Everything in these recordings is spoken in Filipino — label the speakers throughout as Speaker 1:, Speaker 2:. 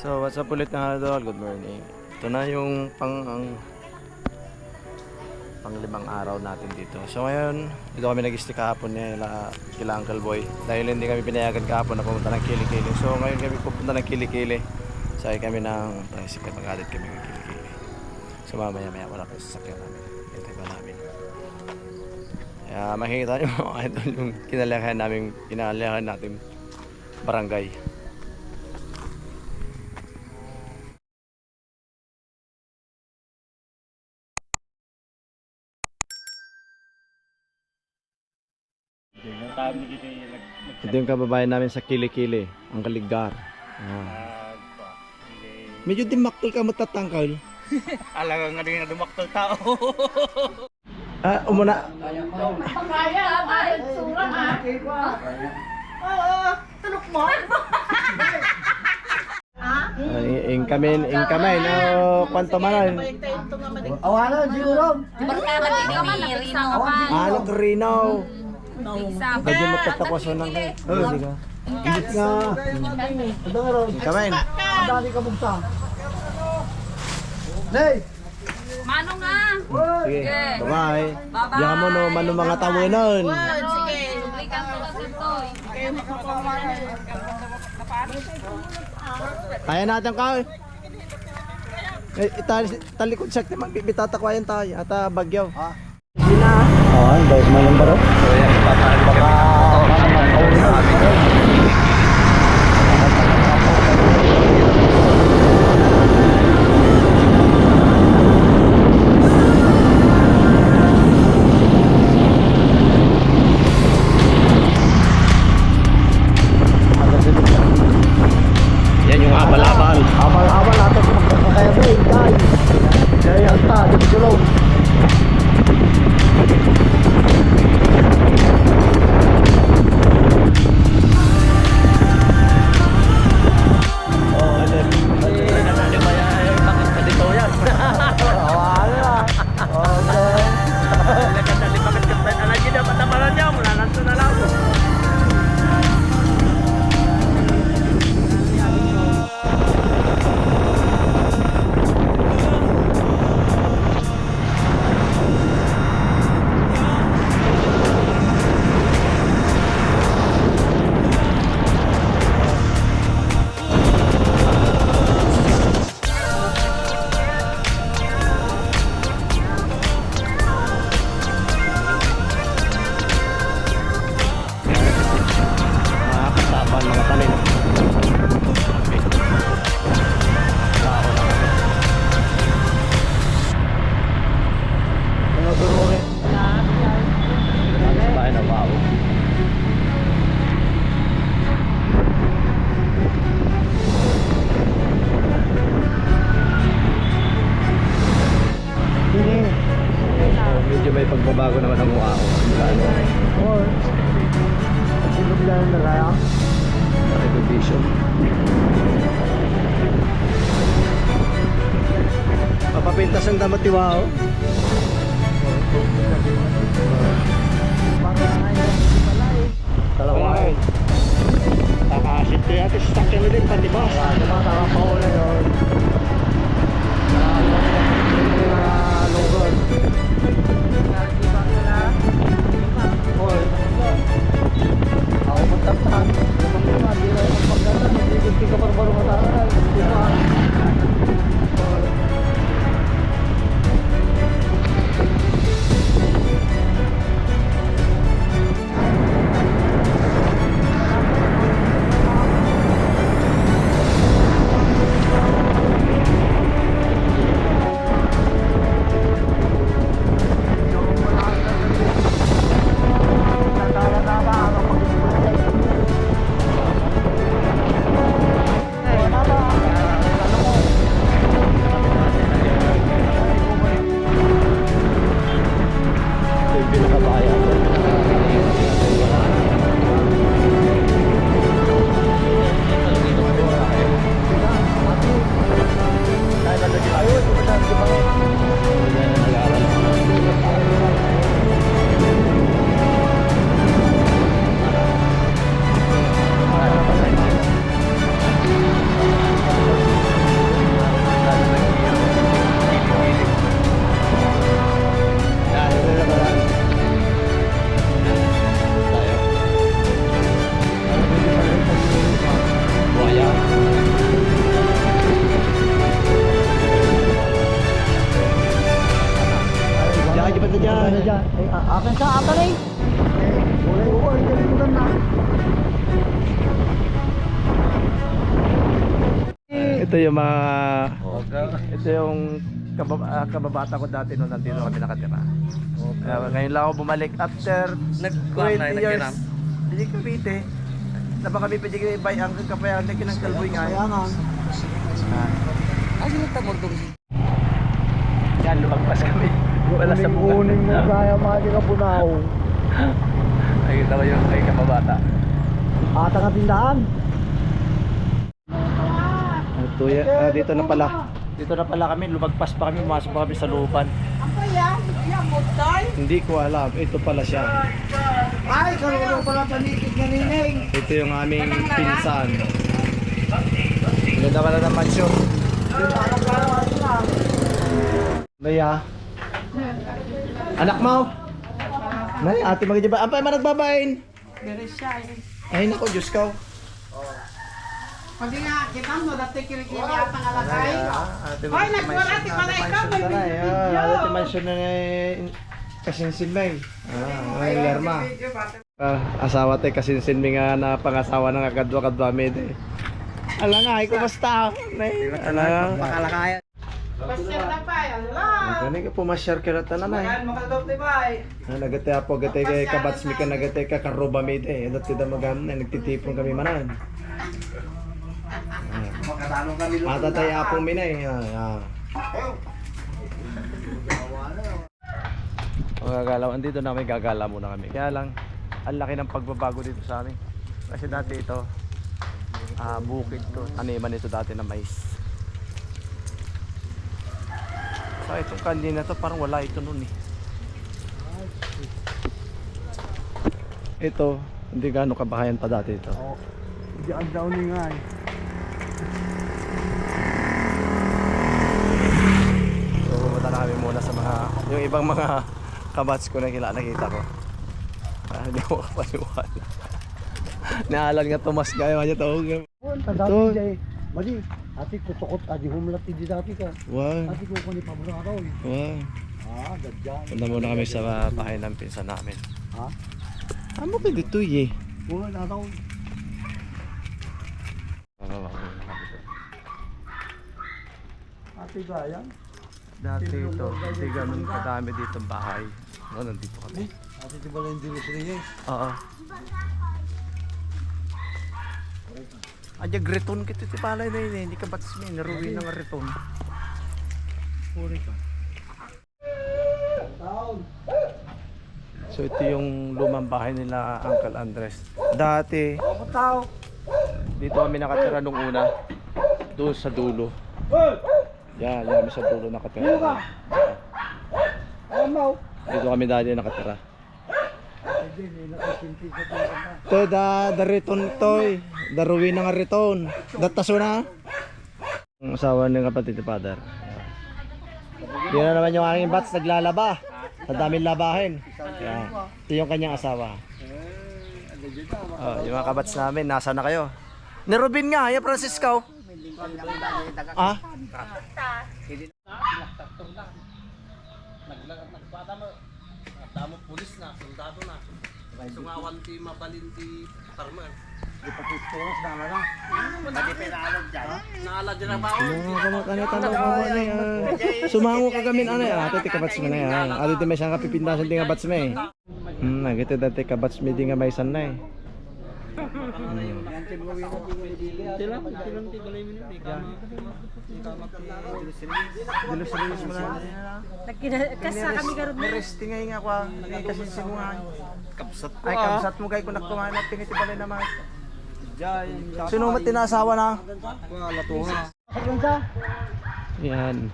Speaker 1: So, what's up ulit mga idol? Good morning. Ito na yung pang ang pang limang araw natin dito. So ngayon, dito kami nag-stay kahapon ni la, kila Uncle Boy. Dahil hindi kami pinayagan kahapon na pumunta ng Kilikili. So ngayon kami pupunta ng Kilikili. Sakay kami ng tricycle. Mag-alit kami ng Kilikili. So mamaya maya wala pa sa sasakyan namin. Hintay pa namin. Kaya makikita nyo mga idol yung kinalakihan namin, kinalakihan natin barangay.
Speaker 2: Tawag ni kita yung nag
Speaker 1: Ito yung kababayan namin sa Kilikili, ang Kaligar. Ah. Medyo dimaktil ka matatangkal.
Speaker 2: Alaga nga din na dumaktol tao.
Speaker 1: Ah, umuna.
Speaker 3: Kaya ba? Sura ha? Oo, tulok mo.
Speaker 1: Uh, inkamin, inkamay no kwanto man.
Speaker 3: Awalan siguro.
Speaker 1: Ano Rino? Medyo matatapos nang kay. Oh, di ka. Gigit nga.
Speaker 3: Ito nga ron.
Speaker 1: Inkamay.
Speaker 3: Ang dami ka bugta. Nay!
Speaker 4: Mano nga?
Speaker 1: Sige. Bye-bye. Diyan mo no man mga tawanan.
Speaker 4: Sige. Sublikan ko lang ito.
Speaker 1: Kaya natin ka. Eh, itali, talikod sakti magbibitatakwayan tayo. Ata bagyaw. Ah. Oh, ang dahil man lang baro. So yan, papahan kami. Yan Ito yung mga ito yung kabab ah, kababata ko dati nung nandito kami nakatira. Kaya ngayon lang ako bumalik after 20 years. Hindi Cavite. Na ba kami pwede kayo bay ang kapayan na kinangkalboy nga.
Speaker 3: Kaya nga.
Speaker 1: Yan, lumagpas kami. Wala sa bunga.
Speaker 3: Kuning mo kaya mali ka punaw.
Speaker 1: Nakita ko yung kay kababata.
Speaker 3: Ata nga tindahan.
Speaker 1: Ito, ah, dito na pala. Dito na pala kami, lumagpas pa kami, pumasok pa kami sa looban.
Speaker 4: Apa yan? Yan, motoy?
Speaker 1: Hindi ko alam, ito pala siya.
Speaker 3: Ay, karoon pala panikit nga nining.
Speaker 1: Ito yung aming pinsan. Ganda pala ng mansyon. Naya. Anak mo? Nay, ate magiging ba? Ampay man nagbabain.
Speaker 4: Pero siya eh.
Speaker 1: Ay nako, Diyos ka.
Speaker 4: Pag nga, kita mo, dati kilikili at ang alagay.
Speaker 1: Ate
Speaker 4: Hoy, nagwala, ti pala ikaw, may video.
Speaker 1: Ate mansyon na kasinsin may. Ah, ay lerma. Ah, asawa te kasinsin mi nga na pangasawa ng akadwa-kadwa med. eh. Ala nga, ay kumusta? Nay, ala nga.
Speaker 3: Pakalakayan.
Speaker 4: Pasya na pa, ala.
Speaker 1: Gani ka pumasyar ka na tanan ay.
Speaker 3: makadop di ba eh?
Speaker 1: Ah, nagate apo gate kay kabats mi ka nagate ka karuba mi de. Dot kita magam na nagtitipon kami manan.
Speaker 3: Makatanong kami
Speaker 1: Ah, tatay apo mi na eh. Ah, ah. Mga gagalaw, andito na may gagala muna kami. Kaya lang, ang laki ng pagbabago dito sa amin. Kasi dati ito, ah bukid to. Taniman ito dati na mais. So itong kanli na to, parang wala ito nun eh. Ito, hindi gaano kabahayan pa dati ito.
Speaker 3: Hindi ang down nga eh.
Speaker 1: So pumunta na kami muna sa mga, yung ibang mga kabats ko na kila nakita ko. Ah, hindi ko kapaniwala. Naalan nga Tomas to.
Speaker 3: Punta
Speaker 1: Ito.
Speaker 3: eh. Mali, ati kutukot, adi humlat di dati ka.
Speaker 1: Wow.
Speaker 3: Ati ko ko ni Pablo ka eh.
Speaker 1: Wow.
Speaker 3: Ah, gadyan.
Speaker 1: Punta muna kami sa bahay ng pinsan namin.
Speaker 3: Ha?
Speaker 1: Amo ka dito eh.
Speaker 3: Wala na gaya.
Speaker 1: Dati ito, hindi ganun kadami dito ang bahay. Oh, nandito kami.
Speaker 3: Ati di ba lang dilis rin eh.
Speaker 1: Oo. Adya greton kito ti palay na yun eh. Hindi ka batsmin. Naruwi ng greton.
Speaker 3: Puri ka.
Speaker 1: So ito yung lumang bahay nila Uncle Andres. Dati, dito kami nakatira nung una. Doon sa dulo. Yan, yan kami sa dulo nakatira.
Speaker 3: Amaw.
Speaker 1: Dito kami dati nakatira.
Speaker 3: Hindi, hindi nakasinti sa tira na.
Speaker 1: To da dariton toy. Daruwi ng riton. Dataso na. Ang asawa ng kapatid ni Father. Yun na naman yung aking bats naglalaba. Sa daming labahin. Yan. Ito yung kanyang asawa. Oh, yung mga kabats namin, nasa na kayo? Ni Robin nga, yung Francisco. Ah? Mga kamakana tanong ko mo na yan. Sumango ka gamin ano yan. Ate tika bats mo na yan. Ate di may siyang kapipindasan di nga bats mo eh. Hmm, nagito dati ka bats mo di nga may san na eh. Dilos-dilos mo na.
Speaker 4: Kasa kami karon
Speaker 1: May resting ngay nga kwa. Kasi sinungan. Kapsat ko Ay, kapsat mo kay kunak kumain at tingiti pala naman. Sino mo tinasawa na?
Speaker 3: Wala to ha.
Speaker 1: Yan.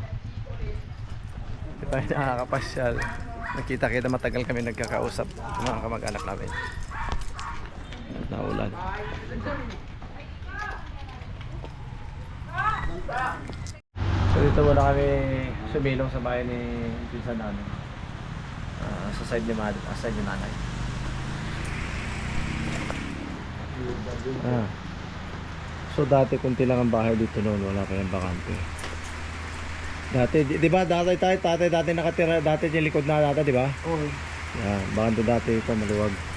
Speaker 1: Hindi tayo nakakapasyal. Nakita kita matagal kami nagkakausap sa mga kamag-anak namin. At naulan. So dito muna kami sumilong sa bahay ni Pinsan namin. Ah, sa side ni Mad, sa side ni Nanay. Ah. So dati kunti lang ang bahay dito noon, wala kayang bakante. Dati, di, di ba dati tayo, tatay dati nakatira, dati yung likod na dati, di ba?
Speaker 3: Oh,
Speaker 1: Yan, baka doon dati ito maluwag.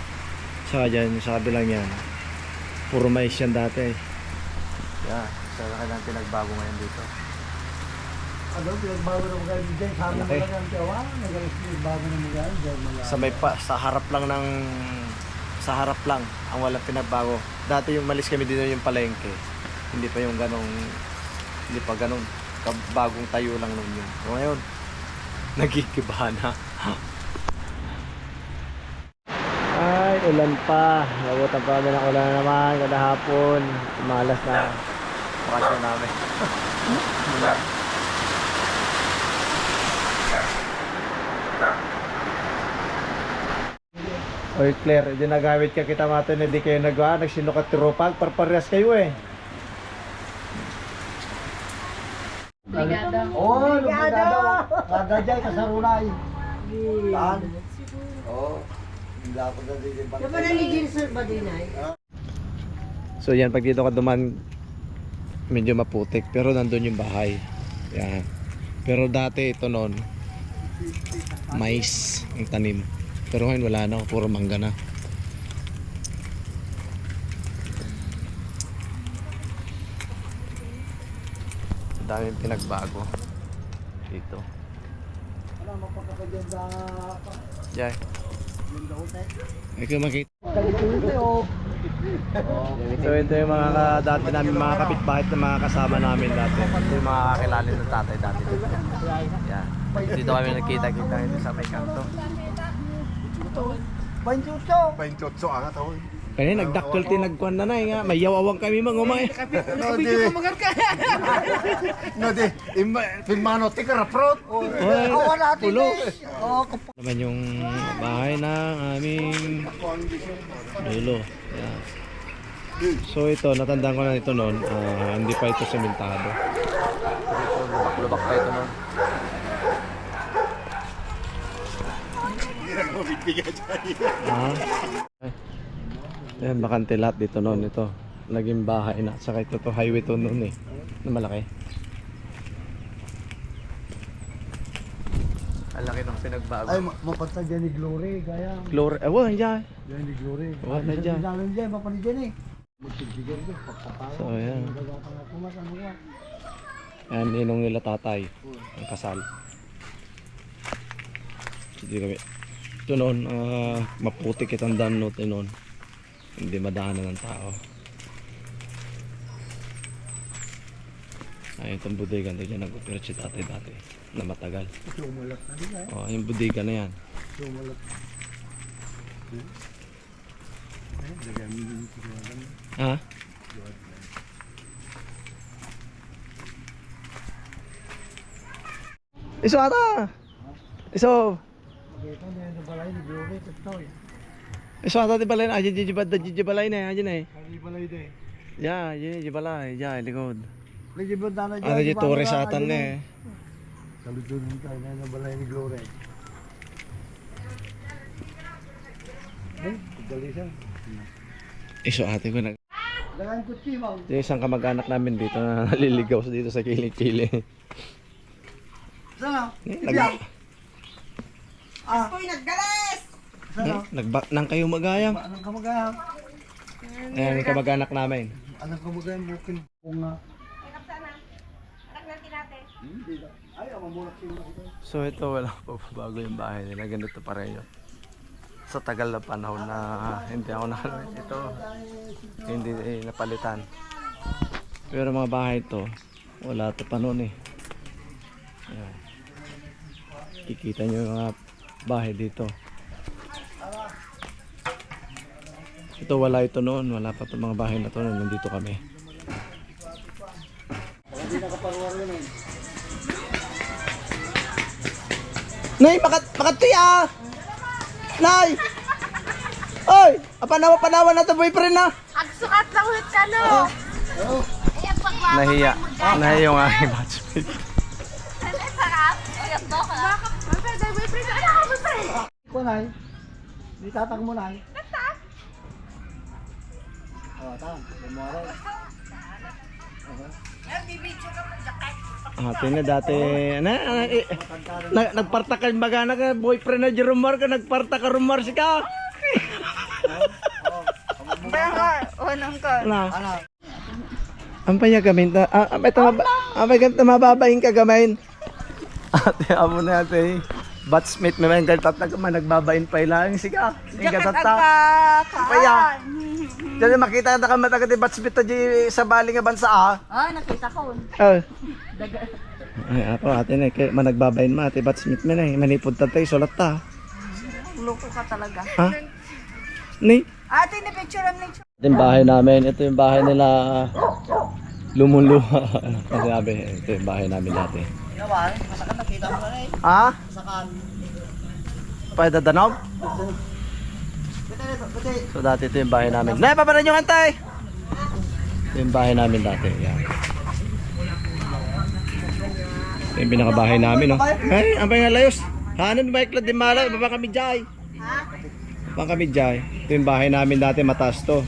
Speaker 1: Saka dyan, sa kabilang yan, puro mais yan dati. Yan, sa kanilang pinagbago ngayon dito.
Speaker 3: Ano, pinagbago na mga dyan. Sabi mo
Speaker 1: Malaki.
Speaker 3: lang ang tiyawa. Pinagbago na mga dyan.
Speaker 1: Sa may pa, sa harap lang ng sa harap lang ang walang pinagbago. Dati yung malis kami dito yung palengke. Hindi pa yung ganong hindi pa ganong bagong tayo lang nun yun. So ngayon, nagigiba na. Ay, ulan pa. Nabutan pa kami ng ulan na naman kada hapon. Malas na bakasyon namin. Oy Claire, hindi nagamit ka kita matin, hindi kayo nagawa, nagsinukat tropag, parparehas kayo eh.
Speaker 4: Brigada.
Speaker 3: Oh, lumigado. Kada dyan, kasarunay. Saan? Oo. Ako na
Speaker 4: sa badinay.
Speaker 1: So yan, pag dito ka duman, medyo maputik, pero nandun yung bahay. Yan. Pero dati ito noon, mais ang tanim. Pero ngayon wala na, puro mangga na. Ang daming pinagbago dito.
Speaker 3: Wala, mapapakadyan sa...
Speaker 1: Diyan. Ay kayo makita. So ito yung mga ka- dati namin mga kapitbahay na mga kasama namin dati. Ito yung mga kakilala ng tatay dati. Yan. Dito kami nagkita-kita dito sa may kanto.
Speaker 3: Banjuto.
Speaker 5: 28 ang tao.
Speaker 1: Kaya nagdakkel tinagkuan na na nga. May yawawang kami mga umay.
Speaker 5: No di. No di. Imba filmano ti karaprot.
Speaker 3: Oh, wala natin
Speaker 1: pulo.
Speaker 3: eh. Oh,
Speaker 1: Naman yung bahay ng aming dulo. Yan. So ito, natandaan ko na ito noon. ah, hindi pa ito sementado. Ito, lubak-lubak pa ito noon. Ah. Ay. Ayan, bakante lahat dito noon ito. Naging bahay na. Saka ito to highway to noon eh. Na malaki. Ang laki ng pinagbago.
Speaker 3: Ay, ma- mapunta dyan ni Glory, kaya.
Speaker 1: Glory. Eh, wala dyan.
Speaker 3: Dyan ni Glory.
Speaker 1: Wala na dyan.
Speaker 3: Dyan dyan, mapunta dyan eh. Magsigigan ko, pagkatayo.
Speaker 1: So, ayan.
Speaker 3: Ano.
Speaker 1: Ayan, ninong nila tatay. Ang kasal. Hindi kami. Ito noon, ah, maputik itong dam noon. Hindi madaanan ng tao. Ay, itong bodega na dyan nag-operate si tatay dati na matagal.
Speaker 3: Sumulat na nila eh.
Speaker 1: Oh, yung bodega na yan.
Speaker 3: Sumulat. Eh, yung tinawagan.
Speaker 1: Ha? Iso ata! Iso!
Speaker 3: Magkita na yun, balay ni Glory, ito eh.
Speaker 1: Di balay na. Ayan, di balay, di balay na. Ayan eh.
Speaker 3: Kali balay din.
Speaker 1: Ya, yun, di balay. Ya, likod. Ano di tore sa atan na eh.
Speaker 3: Kalutunin tayo na yung balay ni Glory. Eh, dali siya.
Speaker 1: Iso ate ko na.
Speaker 3: Lagan ko timaw.
Speaker 1: Yung isang kamag-anak namin dito na naliligaw dito sa kilikili.
Speaker 3: Sana?
Speaker 1: Nag,
Speaker 3: Ah,
Speaker 4: Uy, naggalas!
Speaker 3: Sana?
Speaker 1: nagbak nang kayo magayang.
Speaker 3: Anong kamagayang?
Speaker 1: Ayan, kamag-anak namin.
Speaker 3: Anong kamagayang bukin? Kung nga. Hindi na. Ay, ang mamulak sila ito.
Speaker 1: So ito wala pa bago yung bahay nila. Ganito pa rin yun. Sa tagal na panahon na hindi ako na ito hindi eh, napalitan. Pero mga bahay ito wala ito pa noon eh. Ayan. Kikita nyo yung mga bahay dito. Ito wala ito noon. Wala pa itong mga bahay na to noon. Nandito kami. Nay, makat makatuy ah! Nay! Oy! Apanawa panawa na to boyfriend na!
Speaker 6: Agsukat lang ulit ka, no? Pagwapa.
Speaker 1: Nahiya. Nahiya yung aking batchmate.
Speaker 6: Ano, sarap? Ayan, baka. Bakit? Boyfriend, boyfriend. Ano ka, boyfriend?
Speaker 3: Iko nai. Di tatang mo nai.
Speaker 1: Ate na dati, na, na, eh, na, nagparta ka, baga na ka, boyfriend na Jeromar ka, nagparta ka rumar si ka.
Speaker 6: Unang ka.
Speaker 1: Ano? Ang paya gamin ta, ah, ah, may tama, ah, may ka gamain. Ate, amo na ate. Batsmate may mga gatat na man nagbabain pa ilang siga. Ang gatat ta. Paya. Dali makita na ka matagat batsmate ta di sa bali nga bansa ah.
Speaker 6: Ah, nakita ko.
Speaker 1: Oh. Ay, ako ate na kay managbabayin ma ate batsmate man ay manipod ta tayo sulat ta.
Speaker 6: Loko ka talaga.
Speaker 1: Ha? Ni?
Speaker 6: Ate, ni picture ang picture.
Speaker 1: Ito yung bahay namin. Ito yung bahay nila lumuluha. Kasi sabi, ito yung bahay namin dati.
Speaker 3: Nawan, masakan nakita mo na eh.
Speaker 1: Ha?
Speaker 3: Masakan.
Speaker 1: Pwede dadanog? So dati ito yung bahay namin. Nay, paparan yung antay! Ito yung bahay namin dati. Yan. Ito yung binakabahay namin, no? Ay, ang nga layos. Hanan ba iklad din malay? Baba kami jay. Baba kami jay. Ito yung bahay namin dati, mataas to.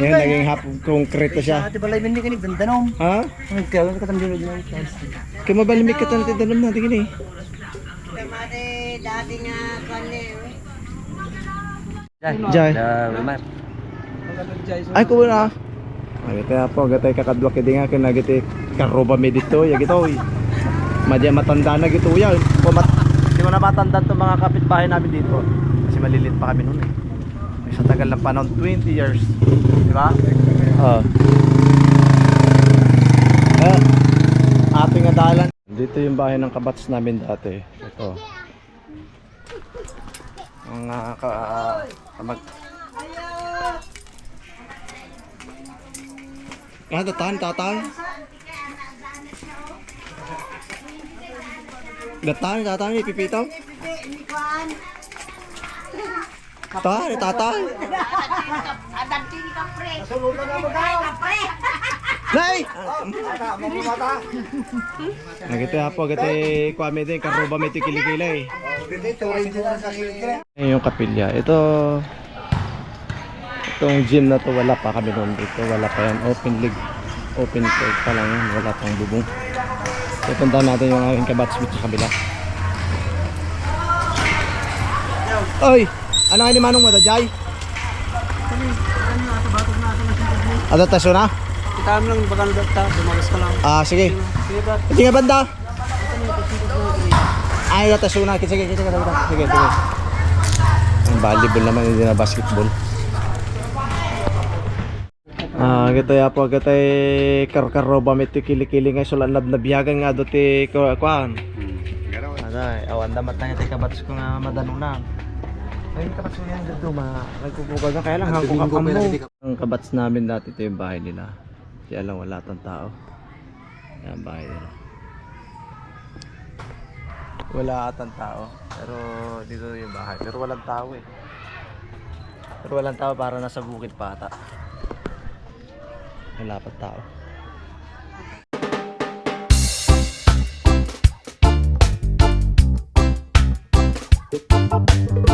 Speaker 1: Ngayon, naging half concrete to siya.
Speaker 3: Ate balay hindi kini bendanom.
Speaker 1: Ha?
Speaker 3: Ang kaya ka tamdino diyan.
Speaker 1: Kaya mabalimik ka tanong tinanong natin gini. Jai. Ay ko na. Ay kaya po gatay kakadwa kidi nga kina giti karoba mi dito ya gito. oy. Madya matanda na gito ya. O mat Di mo na matanda to mga kapitbahay namin dito. Kasi malilit pa kami noon eh. Sa tagal ng panahon 20 years. Di ba? Oo. Eh, ating adalan. Dito yung bahay ng kabats namin dati. Ito. Mga ka, mag... Ah, tatan, tatan. Gatan, tatan, ipipitaw. Tatan, tatan. Nay! Nagiti apo gati kwame din karoba may tikilikilay. Ayun yung kapilya. Ito itong gym na to wala pa kami noon dito. Wala pa yan. Open league. Open field pa lang yan. Wala pang bubong. So punta natin yung aking kabatsmith sa kabila. Oy! Ano ni Manong Madajay? Ano taso na?
Speaker 3: Kita mo lang baka nadata, dumagas ka lang.
Speaker 1: Ah, sige.
Speaker 3: Sige ba?
Speaker 1: Nga banda. Ay, ito suna. Sige, sige, sige, sige. Sige, sige. Ang volleyball naman, hindi na basketball. Ah, kita ya po kita kar-karoba met kili-kili nga sulan lab na biyagan nga do ti ko kuan. Ada, awan damat na ti kabats ko nga madanong ay, hindi ka kasi dito, ma. Nagpupugad na. Kaya lang, hangko ka kamo. Ang kabats namin dati, ito yung bahay nila. Kaya lang, wala tang tao. Yan, bahay nila. Wala atang tao. Pero dito yung bahay. Pero walang tao eh. Pero walang tao para nasa bukid pa ata. Wala pa tao. Thank you.